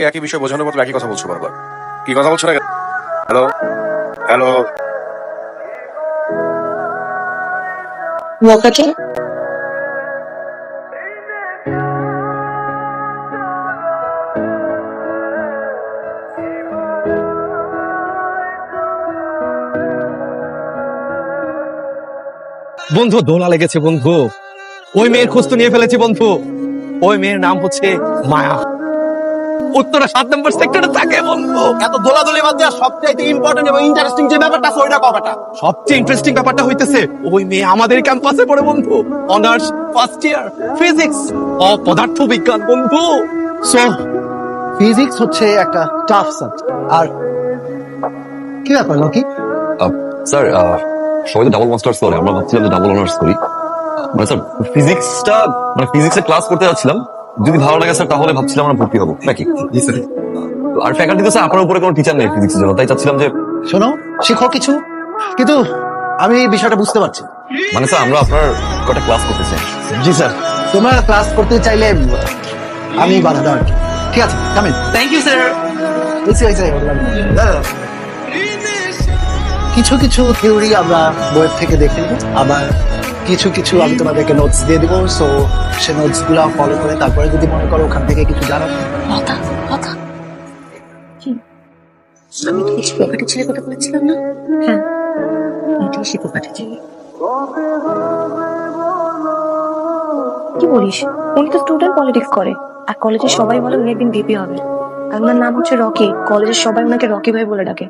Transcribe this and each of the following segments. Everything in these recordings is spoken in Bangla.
একই বিষয় বোঝানোর মতো একই কথা বলছো বারবার। কি কথা বলছো না হ্যালো হ্যালো বন্ধু দোলা লেগেছে বন্ধু। ওই মেয়ের খোঁজ তো নিয়ে ফেলেছি বন্ধু। ওই মেয়ের নাম হচ্ছে মায়া। উত্তরা সাত নম্বর সেক্টরে থাকে বন্ধু। এত দোলাদলি বাদ দেওয়া সবচাইতে ইম্পর্টেন্ট এবং ইন্টারেস্টিং যে ব্যাপারটা আছে ওইটা সবচেয়ে ইন্টারেস্টিং ব্যাপারটা হইতেছে ওই মেয়ে আমাদের ক্যাম্পাসে পড়ে বন্ধু। অনার্স ফার্স্ট ইয়ার ফিজিক্স ও পদার্থ বিজ্ঞান বন্ধু। সো ফিজিক্স হচ্ছে একটা টাফ সাবজেক্ট আর কি ব্যাপার লকি? স্যার সবাই তো ডাবল মাস্টার্স করে আমরা ভাবছিলাম যে ডাবল অনার্স করি। মানে স্যার ফিজিক্সটা মানে ফিজিক্সের ক্লাস করতে যাচ্ছিলাম। যদি ভালো লাগে স্যার তাহলে ভাবছিলাম আমরা ভর্তি হব। নাকি? আর ফ্যাকাল্টিতে স্যার আপনার উপরে কোনো টিচার নেই ফিজিক্সের জন্য তাই চাচ্ছিলাম যে শোনো শিখো কিছু কিন্তু আমি এই বিষয়টা বুঝতে পারছি। মানে স্যার আমরা আপনার কটা ক্লাস করতে চাই। জি স্যার। তোমরা ক্লাস করতে চাইলে আমি বাধা দেওয়ার ঠিক আছে? কামিন থ্যাংক ইউ স্যার কিছু কিছু থিওরি আমরা বইয়ের থেকে দেখে নেব। আবার কিছু কিছু আমি তোমাদেরকে নোটস দিয়ে দেবো। সো সে নোটসগুলো ফলো করে তারপরে যদি মনে করো ওখান থেকে কিছু জানো। কথা কথা আমি কিছু পকেটে ছেলে কথা বলেছিলাম না? হ্যাঁ। এটাই কি বলিস? উনি তো স্টুডেন্ট পলিটিক্স করে। আর কলেজের সবাই বলে উনি একদিন ডিপি হবে। আর ওনার নাম হচ্ছে রকি। কলেজের সবাই ওনাকে রকি ভাই বলে ডাকে।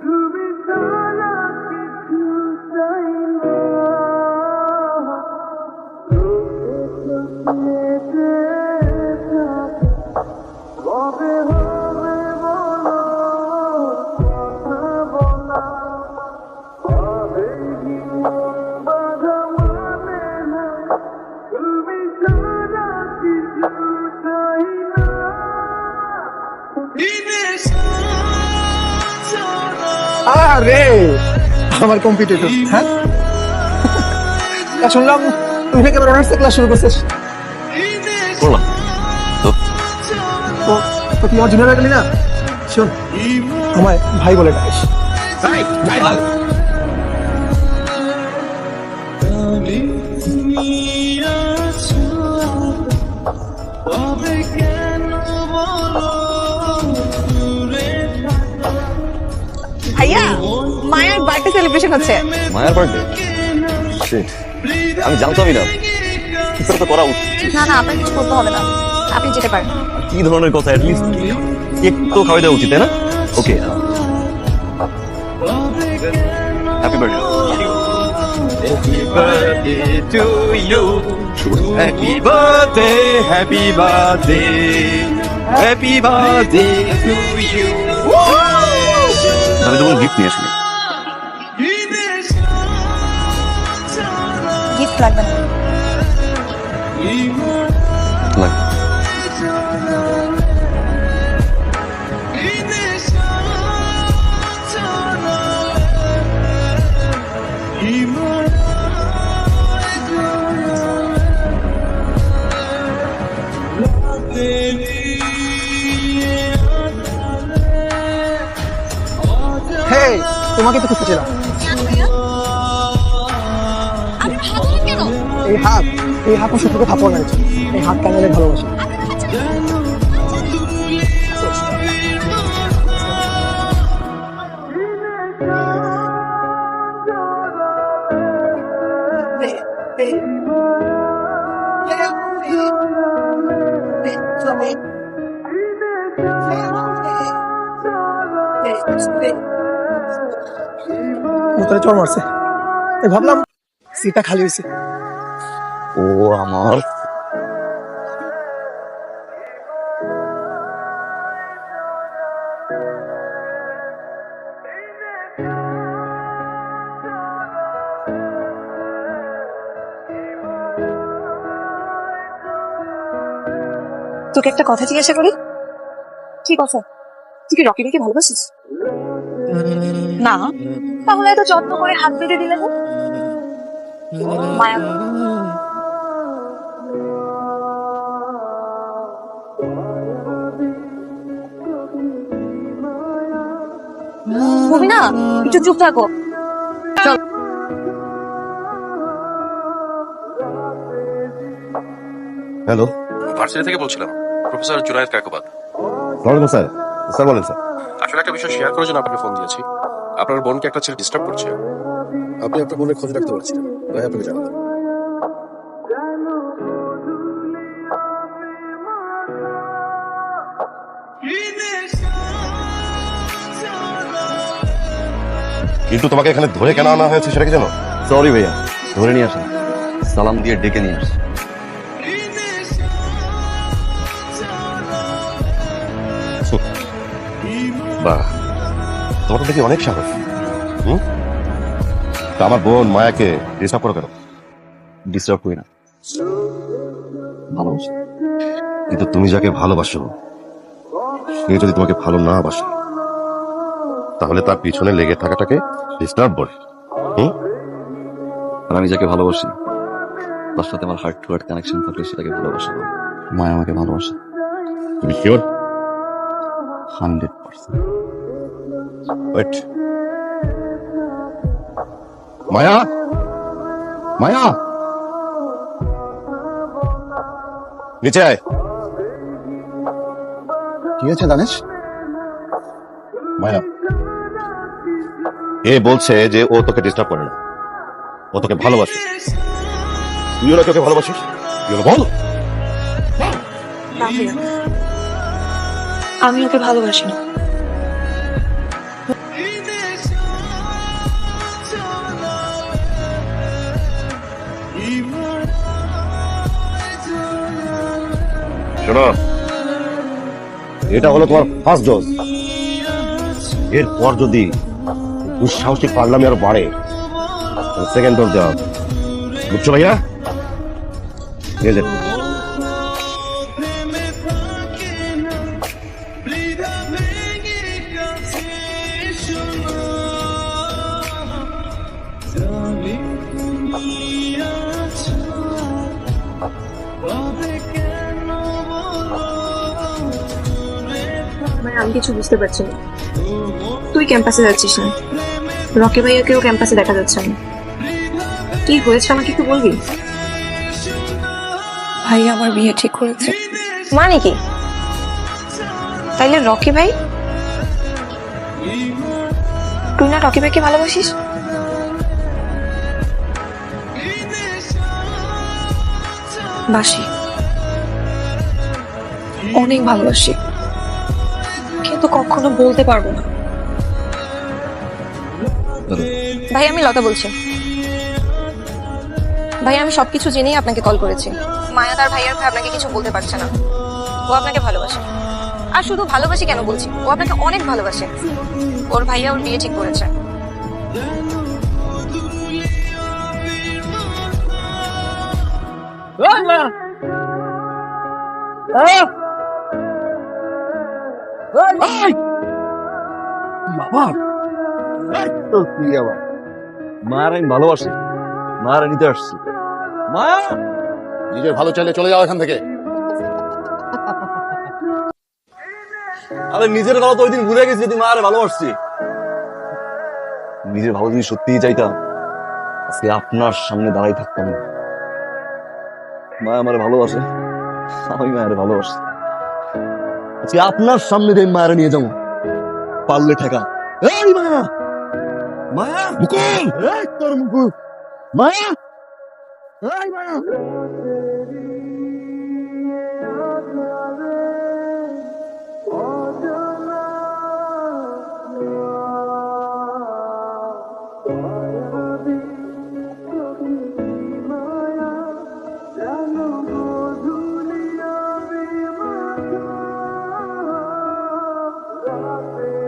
আমার কম্পিটিটর হ্যাঁ? শুনলাম তুই নাকি আবার অনার্স ক্লাস শুরু করছিস। করলাম তো? তো তুই আমার জুনিয়র হয়ে গেলি না? শোন আমায় ভাই বলে ডাকিস। ভাইয়া বার্থডে সেলিব্রেশন হচ্ছে। মায়ার বার্থডে আমি জানতামই না। কিছু একটা করা উচিত? না না আপনার কিছু করতে হবে না। আপনি যেতে পারেন। কি ধরনের কথা? অ্যাটলিস্ট একটু খাওয়াই দেওয়া উচিত তাই না? Okay happy birthday happy birthday happy birthday happy birthday to you আমি তো কোনো গিফট নিয়ে আসিনি গিফট লাগবে না লাগবে হে তোমাকে তো খুঁজছিলাম এই হাত এই হাত আমার সত্যি থাপড় মেরেছে এই হাত কেন অনেক ভালোবাসি? চড় মারছে। ভাবলাম, সিটটা খালি হয়েছে। ও আমার। তোকে একটা কথা জিজ্ঞাসা করি? কি কথা? তুই কি রকিকে ভালোবাসিস? না। তাহলে এত যত্ন করে হাত বেঁধে দিলে মায়া তুমি না? একটু চুপ থাকো। চল। হ্যালো। ভার্সিটি থেকে বলছিলাম প্রফেসর জুনায়েদ কাকবাদ। ওয়ালাইকুম স্যার স্যার বলেন স্যার। আসলে একটা বিষয় শেয়ার করার জন্য আপনাকে ফোন দিয়েছি। আপনার বোনকে একটা ছেলে ডিস্টার্ব করছে। আপনি আপনার বোনের খোঁজ রাখতে পারছেন তাই আপনাকে জানাতে কিন্তু তোমাকে এখানে ধরে কেন আনা হয়েছে সেটা কি জানো? সরি ভাইয়া ধরে নিয়ে আসেন। সালাম দিয়ে ডেকে নিয়ে আসেন। বাহ তোমার দেখি অনেক সাহস। হুম? তা আমার বোন মায়াকে ডিস্টার্ব করো কেন? ডিস্টার্ব করি না। ভালোবাসি। কিন্তু তুমি যাকে ভালোবাসো সে যদি তোমাকে ভালো না বাসে তাহলে তার পিছনে লেগে থাকাটাকে ডিস্টার্ব বলে। হুম? আর আমি যাকে ভালোবাসি তার সাথে আমার হার্ট টু হার্ট কানেকশন থাকলে সেটাকে ভালোবাসা বলে মায়া আমাকে ভালোবাসে। তুমি শিওর হান্ড্রেড পার্সেন্ট। ওয়েট মায়া? মায়া? নিচে আয়। কি হয়েছে দানেশ? মায়া। এ বলছে যে ও তোকে ডিস্টার্ব করে না। ও তোকে ভালোবাসে। তুইও নাকি ওকে ভালোবাসিস? বল। না ভাইয়া। আমি ওকে ভালোবাসি না। শোনো এটা হলো তোমার ফার্স্ট ডোজ এরপর যদি দুঃসাহসিক পারলামে আরও বাড়ে। সেকেন্ড ডোজ দেওয়া। বুঝছ ভাইয়া? আমি কিছু বুঝতে পারছি না। তুই ক্যাম্পাসে যাচ্ছিস না। রকি ভাইয়াকেও ক্যাম্পাসে দেখা যাচ্ছে না। কি হয়েছে আমাকে একটু বলবি? ভাই আমার বিয়ে ঠিক করেছে মানে কি? তাইলে রকি ভাই? তুই না রকি ভাইকে ভালোবাসিস? বাসি। অনেক ভালোবাসি। কিন্তু কখনো বলতে পারব না। ভাই আমি লতা বলছি। ভাই আমি সবকিছু জেনেই আপনাকে কল করেছি। মায়া তার ভাইয়ার ভাই আপনাকে কিছু বলতে পারছে না। ও আপনাকে ভালোবাসে। আর শুধু ভালোবাসি কেন বলছি? ও আপনাকে অনেক ভালোবাসে। ওর ভাইয়া ওর বিয়ে ঠিক করেছে। বাবা! মা! নিজের ভালো তো ওই দিন গেছি যদি মারে, ভালোবাসছি। নিজের ভালো যদি সত্যিই চাইতাম। আজকে আপনার সামনে দাঁড়াই থাকতাম। মা আমার ভালোবাসে। আমি মায়ের ভালোবাসি। আজকে আপনার সামনে দিয়ে মায়ের নিয়ে যাব। পারলে ঠেকা। এই মায়া মায়া? মুকুল! এই তোর মুকুল। মায়া? এই মায়া। এই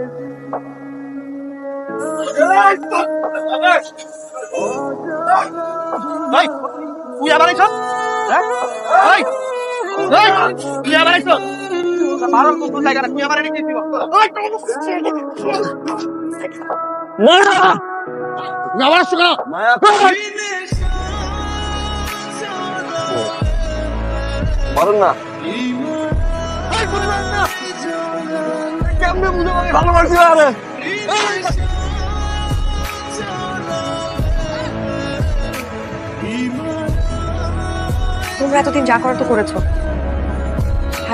তুই তুই আবার তুই আবার আবার কেন? না। কেমনে বুঝো ভালোবাসি আরে তোমরা এতদিন যা করার তো করেছ।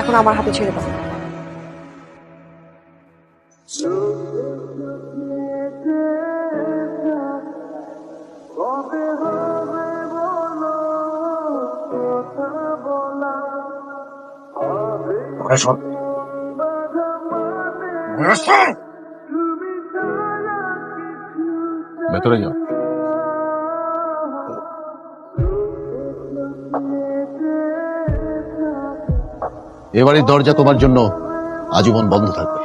এখন আমার হাতে ছেড়ে দাও। ভেতরে যাও। এবারের দরজা তোমার জন্য আজীবন বন্ধ থাকবে।